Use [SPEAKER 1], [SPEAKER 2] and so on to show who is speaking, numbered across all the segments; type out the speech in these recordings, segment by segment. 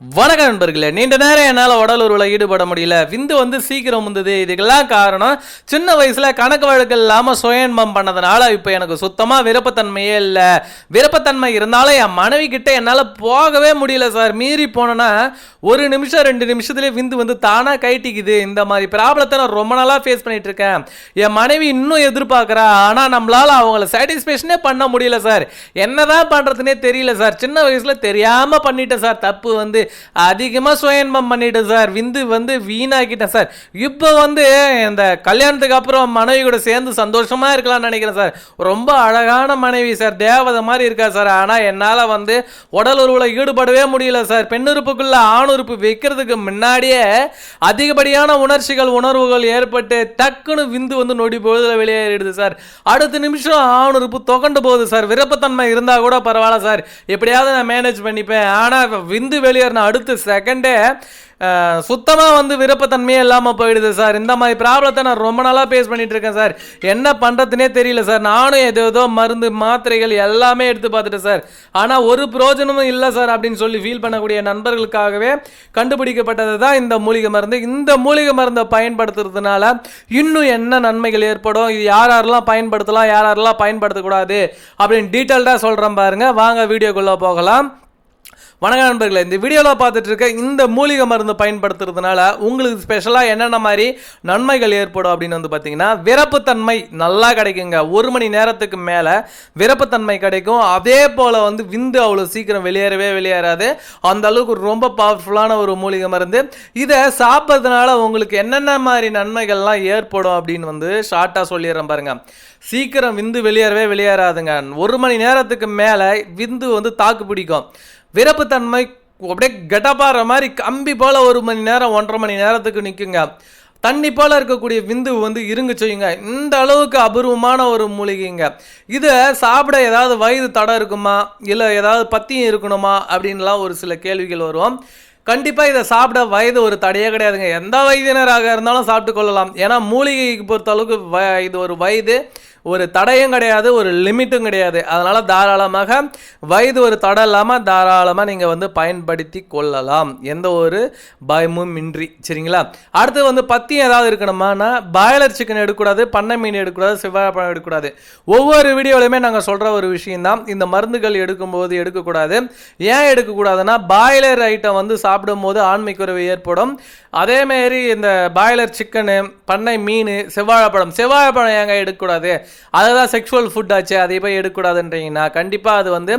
[SPEAKER 1] வணக்க நண்பர்களே நீண்ட நேரம் என்னால் உடல் ஈடுபட முடியல. விந்து வந்து சீக்கிரம் வந்தது இதுக்கெல்லாம் காரணம் சின்ன வயசில் கணக்கு வழக்கு இல்லாமல் சுயன்பம் பண்ணதுனால இப்போ எனக்கு சுத்தமாக விருப்பத்தன்மையே இல்லை. விருப்பத்தன்மை இருந்தாலும் என் மனைவி கிட்டே என்னால் போகவே முடியல சார். மீறி போனேன்னா ஒரு நிமிஷம் ரெண்டு நிமிஷத்துலேயே விந்து வந்து தானாக கைட்டிக்குது இந்த மாதிரி ப்ராப்ளத்தை நான் ரொம்ப நாளாக ஃபேஸ் பண்ணிட்டு இருக்கேன். என் மனைவி இன்னும் எதிர்பார்க்குறா. ஆனால் நம்மளால் அவங்கள சாட்டிஸ்ஃபேக்ஷனே பண்ண முடியல சார். என்னதான் பண்ணுறதுனே தெரியல சார். சின்ன வயசில் தெரியாமல் பண்ணிட்டேன் சார். தப்பு வந்து அதிகமாக சுயன்பம் பண்ணிவிட்டேன் சார். விந்து வந்து வீணாக்கிட்டேன் சார். இப்போ வந்து இந்த கல்யாணத்துக்கு அப்புறம் மனைவி கூட சேர்ந்து சந்தோஷமாக இருக்கலாம்னு நினைக்கிறேன் சார். ரொம்ப அழகான மனைவி சார். தேவதை மாதிரி இருக்கா சார். ஆனால் என்னால் வந்து உடல் உறவில் ஈடுபடவே முடியல சார். பெண்ணுறுப்புக்குள்ள ஆணுறுப்பு வைக்கிறதுக்கு முன்னாடியே அதிகப்படியான உணர்ச்சிகள் உணர்வுகள் ஏற்பட்டு டக்குன்னு விந்து வந்து நொடி பொழுதுல வெளியேறிடுது சார். அடுத்த நிமிஷம் ஆணுறுப்பு தொகண்டு போகுது சார். விருப்பத்தன்மை இருந்தால் கூட பரவாயில்ல சார். எப்படியாவது நான் மேனேஜ் பண்ணிப்பேன். ஆனால் விந்து வெளியேறின அடுத்த செகண்டே சுத்தமாக வந்து விருப்பத்தன்மையே இல்லாமல் போயிடுது சார். இந்த மாதிரி ப்ராப்ளத்தை நான் ரொம்ப நாளாக ஃபேஸ் பண்ணிகிட்டு இருக்கேன் சார். என்ன பண்ணுறதுனே தெரியல சார். நானும் ஏதோ ஏதோ மருந்து மாத்திரைகள் எல்லாமே எடுத்து பார்த்துட்டேன் சார். ஆனால் ஒரு பிரோஜனமும் இல்லை சார் அப்படின்னு சொல்லி ஃபீல் பண்ணக்கூடிய நண்பர்களுக்காகவே கண்டுபிடிக்கப்பட்டது தான் இந்த மூலிகை மருந்து. இந்த மூலிகை மருந்தை பயன்படுத்துறதுனால இன்னும் என்ன நன்மைகள் ஏற்படும்? இது யார் யாரெல்லாம் பயன்படுத்தலாம் யார் யாரெல்லாம் பயன்படுத்தக்கூடாது? அப்படின்னு டீட்டெயில்டாக சொல்கிறேன் பாருங்கள் வாங்க வீடியோக்குள்ளே போகலாம். வணக்கம் நண்பர்களே இந்த வீடியோவில் பார்த்துட்டு இருக்க இந்த மூலிகை மருந்து பயன்படுத்துறதுனால உங்களுக்கு ஸ்பெஷலாக என்னென்ன மாதிரி நன்மைகள் ஏற்படும் அப்படின்னு வந்து பார்த்தீங்கன்னா விரப்புத்தன்மை நல்லா கிடைக்குங்க. ஒரு மணி நேரத்துக்கு மேலே விரப்புத்தன்மை கிடைக்கும். அதே போல் வந்து விந்து அவ்வளோ சீக்கிரம் வெளியேறவே வெளியேறாது. அந்த அளவுக்கு ரொம்ப பவர்ஃபுல்லான ஒரு மூலிகை மருந்து. இதை சாப்பிட்றதுனால உங்களுக்கு என்னென்ன மாதிரி நன்மைகள்லாம் ஏற்படும் அப்படின்னு வந்து ஷார்ட்டாக சொல்லிடுறேன் பாருங்க. சீக்கிரம் விந்து வெளியேறவே வெளியேறாதுங்க. ஒரு மணி நேரத்துக்கு மேலே விந்து வந்து தாக்கு பிடிக்கும். விரப்புத்தன்மை அப்படியே கெட்டப்பாடுற மாதிரி கம்பி போல் ஒரு மணி நேரம் ஒன்றரை மணி நேரத்துக்கு நிற்குங்க தண்ணி போல் இருக்கக்கூடிய விந்து வந்து இருங்க செய்யுங்க. இந்த அளவுக்கு அபூர்வமான ஒரு மூலிகைங்க. இதை சாப்பிட ஏதாவது வயது தடை இருக்குமா? இல்லை ஏதாவது பத்தியம் இருக்கணுமா? அப்படின்லாம் ஒரு சில கேள்விகள் வரும். கண்டிப்பாக இதை சாப்பிட வயது ஒரு தடையே கிடையாதுங்க. எந்த வயதினராக இருந்தாலும் சாப்பிட்டு கொள்ளலாம். ஏன்னா மூலிகைக்கு பொறுத்த அளவுக்கு வ இது ஒரு வயது. ஒரு தடையும் கிடையாது ஒரு லிமிட்டும் கிடையாது. அதனால் தாராளமாக வயது ஒரு தடை இல்லாமல் தாராளமாக நீங்கள் வந்து பயன்படுத்தி கொள்ளலாம். எந்த ஒரு பயமும் இன்றி. சரிங்களா? அடுத்து வந்து பத்தியம் ஏதாவது இருக்கணுமானா பாய்லர் சிக்கன் எடுக்கக்கூடாது பண்ணை மீன் எடுக்கக்கூடாது செவ்வாழைப்பழம் எடுக்கக்கூடாது. ஒவ்வொரு வீடியோலையுமே நாங்கள் சொல்கிற ஒரு விஷயம்தான். இந்த மருந்துகள் எடுக்கும்போது எடுக்கக்கூடாது. ஏன் எடுக்கக்கூடாதுன்னா பாய்லர் ஐட்டம் வந்து சாப்பிடும்போது ஆண்மை ஏற்படும். அதேமாரி இந்த பாய்லர் சிக்கனு பண்ணை மீன் செவ்வாழைப்பழம் செவ்வாழைப்பழம் ஏங்க எடுக்கக்கூடாது? அதுதான் செக்ஷுவல் ஃபுட் ஆச்சு அதை போய் எடுக்கக்கூடாதுன்றீங்கன்னா கண்டிப்பாக அது வந்து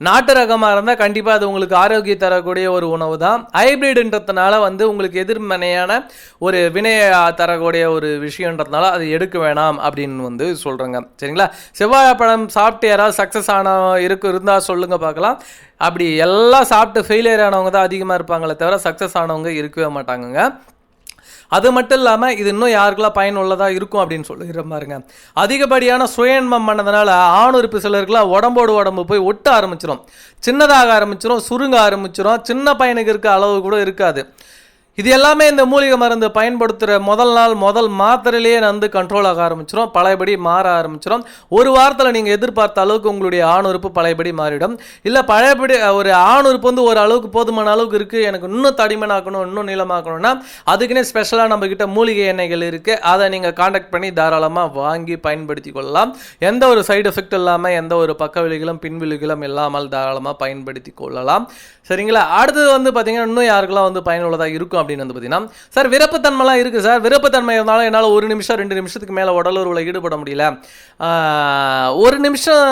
[SPEAKER 1] நாட்டு ரகமாக இருந்தால் கண்டிப்பாக அது உங்களுக்கு ஆரோக்கியம் தரக்கூடிய ஒரு உணவு தான் ஹைப்ரிடுன்றதுனால வந்து உங்களுக்கு எதிர்மனையான ஒரு வினையை தரக்கூடிய ஒரு விஷயன்றதுனால அது எடுக்க வேணாம் அப்படின்னு வந்து சொல்கிறேங்க சரிங்களா? செவ்வாழைப்பழம் சாப்பிட்டு யாராவது சக்ஸஸ் ஆன இருக்கு இருந்தால் சொல்லுங்கள் பார்க்கலாம். அப்படி எல்லாம் சாப்பிட்டு ஃபெயிலியர் ஆனவங்க தான் அதிகமாக இருப்பாங்களே தவிர சக்ஸஸ் ஆனவங்க இருக்கவே மாட்டாங்கங்க. அது மட்டும் இல்லாமல் இது இன்னும் யாருக்கெல்லாம் பயனுள்ளதாக இருக்கும் அப்படின்னு சொல்லிடுற பாருங்க. அதிகப்படியான சுயன்மம் பண்ணதுனால ஆணுறுப்பு சிலருக்குலாம் உடம்போடு உடம்பு போய் ஒட்ட ஆரம்பிச்சிடும் சின்னதாக ஆரம்பிச்சிடும் சுருங்க ஆரம்பிச்சிடும் சின்ன பையனுக்கு இருக்க அளவு கூட இருக்காது. இது எல்லாமே இந்த மூலிகை மருந்து பயன்படுத்துகிற முதல் நாள் முதல் மாத்திரையிலேயே வந்து கண்ட்ரோல் ஆக ஆரம்பிச்சிடும் பழையபடி மாற ஆரம்பிச்சிடும் ஒரு வாரத்தில் நீங்கள் எதிர்பார்த்த அளவுக்கு உங்களுடைய ஆணுறுப்பு பழையபடி மாறிடும். இல்லை பழையபடி ஒரு ஆணுறுப்பு வந்து ஒரு அளவுக்கு போதுமான அளவுக்கு இருக்குது எனக்கு இன்னும் தடிமனாக்கணும் இன்னும் நீளமாக்கணும்னா அதுக்குன்னே ஸ்பெஷலாக நம்மக்கிட்ட மூலிகை எண்ணெய்கள் இருக்குது அதை நீங்கள் காண்டாக்ட் பண்ணி தாராளமாக வாங்கி பயன்படுத்தி கொள்ளலாம். எந்த ஒரு சைடு எஃபெக்ட் இல்லாமல் எந்த ஒரு பக்க விலைகளும் பின்விலைகளும் இல்லாமல் தாராளமாக பயன்படுத்தி கொள்ளலாம். சரிங்களா? அடுத்தது வந்து பார்த்தீங்கன்னா இன்னும் யாருக்கெல்லாம் வந்து பயனுள்ளதாக இருக்கும் அப்படின்னு வந்து பார்த்தீங்கன்னா சார் விருப்பத்தன்மைலாம் இருக்குது சார். விருப்பத்தன்மை இருந்தாலும் என்னால் ஒரு நிமிஷம் ரெண்டு நிமிஷத்துக்கு மேலே உடலுறவில் ஈடுபட முடியல. ஒரு நிமிஷம்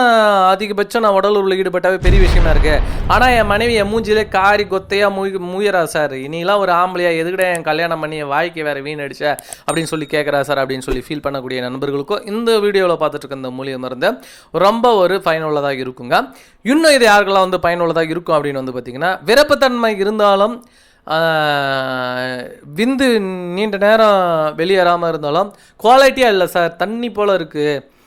[SPEAKER 1] அதிகபட்சம் நான் உடலுறவில் ஈடுபட்டாவே பெரிய விஷயமா இருக்கு. ஆனால் என் மனைவி என் மூஞ்சிலே காரி கொத்தையாக மூய் மூயறா சார். இனிலாம் ஒரு ஆம்பளையா எதுக்கிட்ட என் கல்யாணம் பண்ணி என் வாய்க்கு வேறு வீண் அடிச்ச அப்படின்னு சொல்லி கேட்குறா சார் அப்படின்னு சொல்லி ஃபீல் பண்ணக்கூடிய நண்பர்களுக்கும் இந்த வீடியோவில் பார்த்துட்டு இருக்க இந்த மூலியம் இருந்து ரொம்ப ஒரு பயனுள்ளதாக இருக்குங்க. இன்னும் இது யாருக்கெல்லாம் வந்து பயனுள்ளதாக இருக்கும் அப்படின்னு வந்து பார்த்தீங்கன்னா விருப்பத்தன்மை இருந்தாலும் விந்து நீண்ட நேரம் வெளியேறாமல் இருந்தாலும் குவாலிட்டியாக இல்லை சார் தண்ணி போல் இருக்குது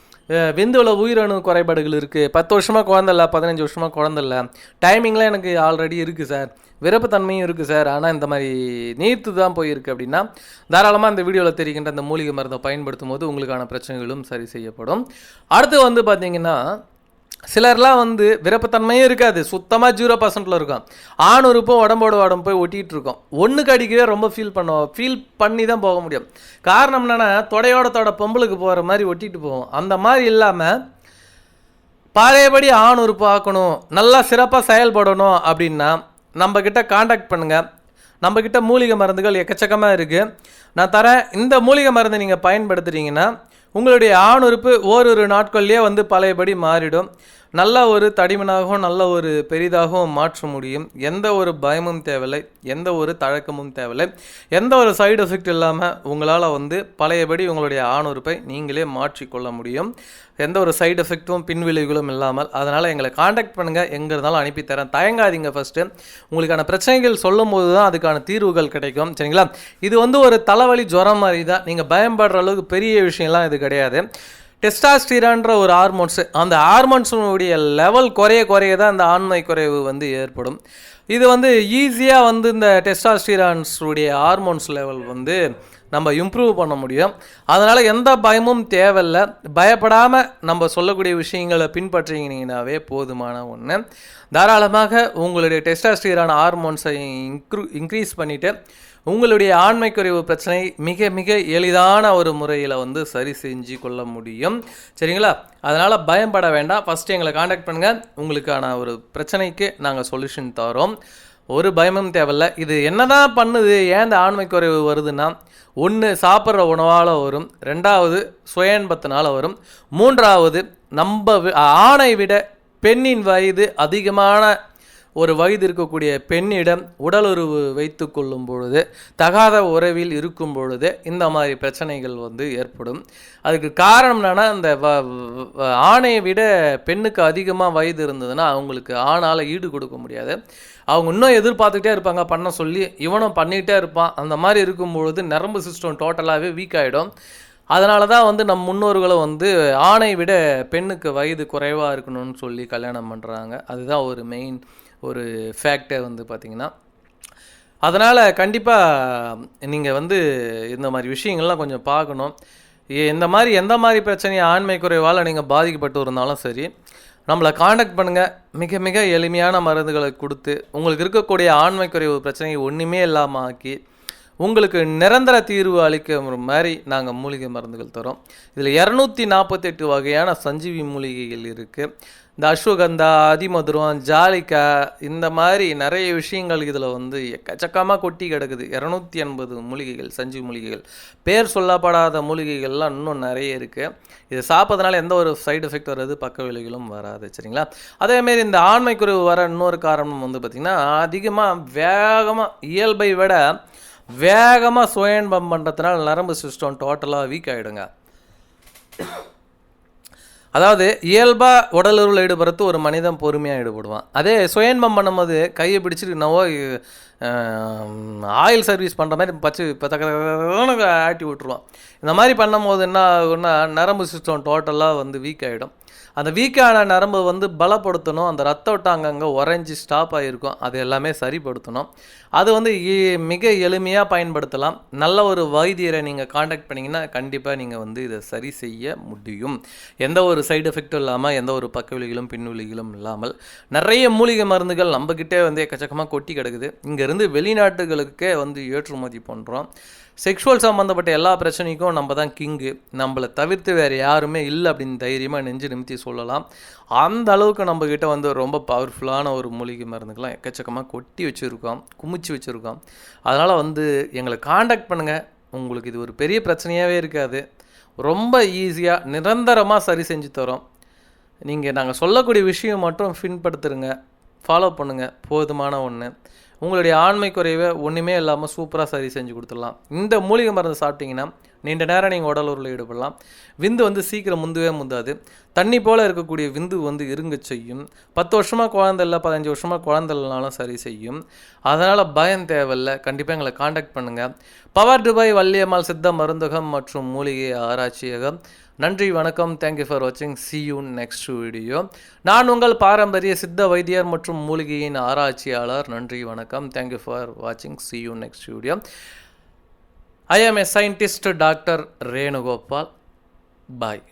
[SPEAKER 1] விந்துவில் உயிரணு குறைபாடுகள் இருக்குது பத்து வருஷமாக குழந்த இல்லை பதினஞ்சு வருஷமாக குழந்த இல்லை. டைமிங்லாம் எனக்கு ஆல்ரெடி இருக்குது சார் விருப்பத்தன்மையும் இருக்குது சார் ஆனால் இந்த மாதிரி நீர்த்து தான் போயிருக்கு அப்படின்னா தாராளமாக இந்த வீடியோவில் தெரிகின்ற அந்த மூலிகை மருந்தை பயன்படுத்தும் போது உங்களுக்கான பிரச்சனைகளும் சரி செய்யப்படும். அடுத்து வந்து பார்த்தீங்கன்னா சிலர்லாம் வந்து விருப்பத்தன்மையே இருக்காது. சுத்தமாக ஜீரோ பர்சன்ட்டில் இருக்கும். ஆண் உறுப்பும் உடம்போட உடம்பு போய் ஒட்டிகிட்டு இருக்கோம். ஒன்றுக்கு அடிக்கவே ரொம்ப ஃபீல் பண்ணுவோம் ஃபீல் பண்ணி தான் போக முடியும். காரணம் என்னென்னா தொடையோட தொட பொம்பளுக்கு போகிற மாதிரி ஒட்டிட்டு போவோம். அந்த மாதிரி இல்லாமல் பழையபடி ஆண் உறுப்பு ஆக்கணும் நல்லா சிறப்பாக செயல்படணும் அப்படின்னா நம்மக்கிட்ட காண்டாக்ட் பண்ணுங்கள் நம்மக்கிட்ட மூலிகை மருந்துகள் எக்கச்சக்கமாக இருக்குது நான் தரேன். இந்த மூலிகை மருந்து நீங்கள் பயன்படுத்துகிறீங்கன்னா உங்களுடைய ஆணுறுப்பு ஓரிரு நாட்கள்லேயே வந்து பழையபடி மாறிடும். நல்ல ஒரு தடிமனாகவும் நல்ல ஒரு பெரிதாகவும் மாற்ற முடியும். எந்த ஒரு பயமும் தேவையில்லை எந்த ஒரு தழக்கமும் தேவையில்லை. எந்த ஒரு சைடு எஃபெக்ட் இல்லாமல் உங்களால் வந்து பழையபடி உங்களுடைய ஆணுறுப்பை நீங்களே மாற்றிக்கொள்ள முடியும். எந்த ஒரு சைடு எஃபெக்ட்டும் பின்விளைவுகளும் இல்லாமல். அதனால் எங்களை காண்டாக்ட் பண்ணுங்கள் எங்கே இருந்தாலும் அனுப்பித்தரேன். தயங்காதீங்க ஃபஸ்ட்டு உங்களுக்கான பிரச்சனைகள் சொல்லும் போது தான் அதுக்கான தீர்வுகள் கிடைக்கும். சரிங்களா? இது வந்து ஒரு தலைவலி ஜுரம் மாதிரி தான். நீங்கள் பயப்படுற அளவுக்கு பெரிய விஷயம்லாம் இது கிடையாது. டெஸ்டாஸ்டிரான்ற ஒரு ஹார்மோன்ஸு அந்த ஹார்மோன்ஸுடைய லெவல் குறைய குறைய தான் அந்த ஆண்மை குறைவு வந்து ஏற்படும். இது வந்து ஈஸியாக வந்து இந்த டெஸ்டாஸ்டிரான்ஸுடைய ஹார்மோன்ஸ் லெவல் வந்து நம்ம இம்ப்ரூவ் பண்ண முடியும். அதனால் எந்த பயமும் தேவையில்லை. பயப்படாமல் நம்ம சொல்லக்கூடிய விஷயங்களை பின்பற்றினீங்கனாவே போதுமான ஒன்று தாராளமாக உங்களுடைய டெஸ்டாஸ்டீரான ஹார்மோன்ஸை இன்க்ரூ இன்க்ரீஸ் பண்ணிவிட்டு உங்களுடைய ஆண்மை குறைவு பிரச்சனை மிக மிக எளிதான ஒரு முறையில் வந்து சரி செஞ்சு கொள்ள முடியும். சரிங்களா? அதனால் பயப்பட வேண்டாம். ஃபஸ்ட்டு எங்களை காண்டாக்ட் பண்ணுங்கள் உங்களுக்கான ஒரு பிரச்சனைக்கு நாங்கள் சொல்யூஷன் தரோம். ஒரு பயமும் தேவையில்ல. இது என்னதான் பண்ணுது? ஏன் இந்த ஆண்மை குறைவு வருதுன்னா ஒன்று சாப்பிட்ற உணவால் வரும். ரெண்டாவது சுயன்பத்தினால வரும். மூன்றாவது நம்ம ஆணை விட பெண்ணின் வயது அதிகமான ஒரு வயது இருக்கக்கூடிய பெண்ணிடம் உடலுறவு வைத்து கொள்ளும் பொழுது தகாத உறவில் இருக்கும் பொழுது இந்த மாதிரி பிரச்சனைகள் வந்து ஏற்படும். அதுக்கு காரணம் என்னன்னா இந்த வ- விட பெண்ணுக்கு அதிகமாக வயது இருந்ததுன்னா அவங்களுக்கு ஆணால் ஈடு கொடுக்க முடியாது. அவங்க இன்னும் எதிர்பார்த்துக்கிட்டே இருப்பாங்க பண்ண சொல்லி. இவனும் பண்ணிகிட்டே இருப்பான். அந்த மாதிரி இருக்கும் பொழுது நரம்பு சிஸ்டம் டோட்டலாகவே வீக் ஆகிடும் அதனால தான் வந்து நம் முன்னோர்களும் வந்து ஆணை விட பெண்ணுக்கு வயது குறைவாக இருக்கணும்னு சொல்லி கல்யாணம் பண்ணுறாங்க அதுதான் ஒரு மெயின் ஒரு ஃபேக்டர் வந்து பார்த்திங்கன்னா அதனால் கண்டிப்பாக நீங்கள் வந்து இந்த மாதிரி விஷயங்கள்லாம் கொஞ்சம் பார்க்கணும். இந்த மாதிரி எந்த மாதிரி பிரச்சனையை ஆண்மை குறைவால் நீங்கள் பாதிக்கப்பட்டு இருந்தாலும் சரி நம்மளை காண்டாக்ட் பண்ணுங்கள் மிக மிக எளிமையான மருந்துகளை கொடுத்து உங்களுக்கு இருக்கக்கூடிய ஆண்மை குறைவு பிரச்சனையை ஒன்றுமே இல்லாமல் ஆக்கி உங்களுக்கு நிரந்தர தீர்வு அளிக்கிற மாதிரி நாங்கள் மூலிகை மருந்துகள் தரோம். இதில் இரநூத்தி நாற்பத்தெட்டு வகையான சஞ்சீவி மூலிகைகள் இருக்குது இந்த அஸ்வகந்தா அதிமதுரம் ஜாலிக்கா இந்த மாதிரி நிறைய விஷயங்கள் இதில் வந்து எக்கச்சக்கமாக கொட்டி கிடக்குது. இரநூத்தி எண்பது மூலிகைகள் சஞ்சீவி மூலிகைகள். பேர் சொல்லப்படாத மூலிகைகள்லாம் இன்னும் நிறைய இருக்குது இது சாப்பிட்றதுனால எந்த ஒரு சைடு எஃபெக்ட் வராது பக்க விலைகளும் வராது சரிங்களா? அதேமாரி இந்த ஆண்மை குறைவு வர இன்னொரு காரணம் வந்து பார்த்திங்கன்னா அதிகமாக வேகமாக இயல்பை விட வேகமாக சுயன்பம் பண்ணுறதுனால நரம்பு சிஸ்டம் டோட்டலாக வீக் ஆகிடுங்க அதாவது இயல்பாக உடலுறவில் ஈடுபடுறது ஒரு மனிதன் பொறுமையாக ஈடுபடுவான். அதே சுயன்பம் பண்ணும்போது கையை பிடிச்சிட்டு என்னவோ ஆயில் சர்வீஸ் பண்ணுற மாதிரி பச்சு இப்போ தக்க ஆட்டி விட்டுருவான். இந்த மாதிரி பண்ணும்போது என்ன ஆகுன்னா நரம்பு சிஸ்டம் டோட்டலாக வந்து வீக் ஆகிடும் அந்த வீக்கான நரம்பு வந்து பலப்படுத்தணும். அந்த ரத்த ஓட்டம் அங்கங்கே உறைஞ்சி ஸ்டாப் ஆகிருக்கும் அது எல்லாமே சரிப்படுத்தணும். அது வந்து மிக எளிமையாக பயன்படுத்தலாம். நல்ல ஒரு வைத்தியரை நீங்கள் காண்டாக்ட் பண்ணிங்கன்னா கண்டிப்பாக நீங்கள் வந்து இதை சரி செய்ய முடியும். எந்த ஒரு சைடு எஃபெக்ட்டும் இல்லாமல் எந்த ஒரு பக்கவிலிகளும் பின்விலிகளும் இல்லாமல் நிறைய மூலிகை மருந்துகள் நம்மக்கிட்டே வந்து எக்கச்சக்கமாக கொட்டி கிடக்குது. இங்கே இருந்து வெளிநாட்டுகளுக்கே வந்து ஏற்றுமதி பண்ணுறோம் செக்ஷுவல் சம்மந்தப்பட்ட எல்லா பிரச்சனைக்கும் நம்ம தான் கிங்கு நம்மளை தவிர்த்து வேறு யாருமே இல்லை அப்படின்னு தைரியமாக நெஞ்சு நிமித்தி சொல்லலாம். அந்த அளவுக்கு நம்மக்கிட்ட வந்து ரொம்ப பவர்ஃபுல்லான ஒரு மூலிகை மருந்துக்கெல்லாம் எக்கச்சக்கமாக கொட்டி வச்சுருக்கோம் குமிச்சு வச்சுருக்கோம். அதனால் வந்து எங்களை காண்டாக்ட் பண்ணுங்கள் உங்களுக்கு இது ஒரு பெரிய பிரச்சனையாகவே இருக்காது. ரொம்ப ஈஸியாக நிரந்தரமாக சரி செஞ்சு தரோம். நீங்கள் நாங்கள் சொல்லக்கூடிய விஷயம் மட்டும் பின்படுத்துருங்க. ஃபாலோ பண்ணுங்கள் போதுமான ஒன்று உங்களுடைய ஆண்மை குறைவை ஒன்றுமே இல்லாமல் சூப்பராக சரி செஞ்சு கொடுத்துடலாம். இந்த மூலிகை மருந்து சாப்பிட்டீங்கன்னா நீண்ட நேரம் நீங்கள் உடல் ஈடுபடலாம். விந்து வந்து சீக்கிரம் முந்தவே முந்தாது. தண்ணி போல் இருக்கக்கூடிய விந்து வந்து இருங்க செய்யும். பத்து வருஷமாக குழந்தை இல்லை பதினஞ்சு வருஷமாக குழந்தை இல்லைனாலும் சரி செய்யும். அதனால் பயம் தேவையில்லை. கண்டிப்பாக எங்களை காண்டாக்ட் பண்ணுங்கள் பவர் துபாய் வள்ளியம்மாள் சித்த மருந்தகம் மற்றும் மூலிகை ஆராய்ச்சியகம். நன்றி வணக்கம். தேங்க்யூ ஃபார் வாட்சிங் சி யூ நெக்ஸ்ட் வீடியோ நான் உங்கள் பாரம்பரிய சித்த வைத்தியர் மற்றும் மூலிகையின் ஆராய்ச்சியாளர். நன்றி வணக்கம். தேங்க்யூ ஃபார் வாட்சிங் see you next video I am a scientist doctor Renugopal bye